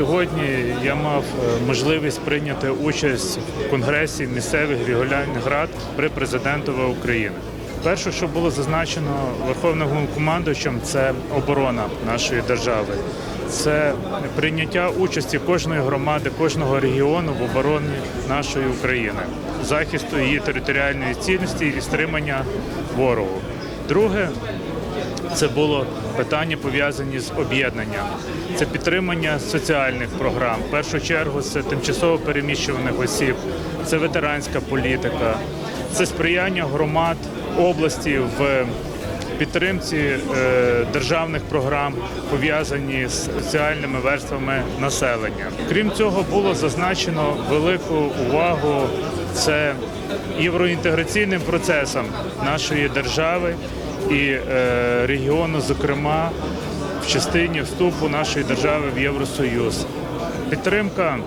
Сьогодні я мав е, можливість прийняти участь в конгресі місцевих регіональних рад при президентові України. Перше, що було зазначено Верховним Головнокомандуючим, це оборона нашої держави. Це прийняття участі кожної громади, кожного регіону в обороні нашої України, захисту її територіальної цінності і стримання ворогу. Друге, це було питання пов'язані з об'єднанням. Це підтримання соціальних програм. В першу чергу це тимчасово переміщуваних осіб, це ветеранська політика, це сприяння громад області в підтримці е, державних програм, пов'язані з соціальними верствами населення. Крім цього, було зазначено велику увагу це євроінтеграційним процесам нашої держави і е, регіону, зокрема в частині вступу нашої держави в Євросоюз. Підтримка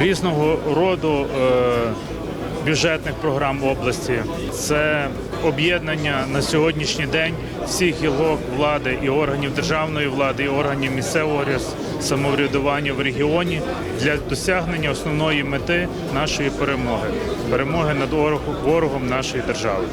різного роду е, бюджетних програм області. Це об'єднання на сьогоднішній день всіх гілок влади і органів державної влади, і органів місцевого самоврядування в регіоні для досягнення основної мети нашої перемоги перемоги над ворогом нашої держави.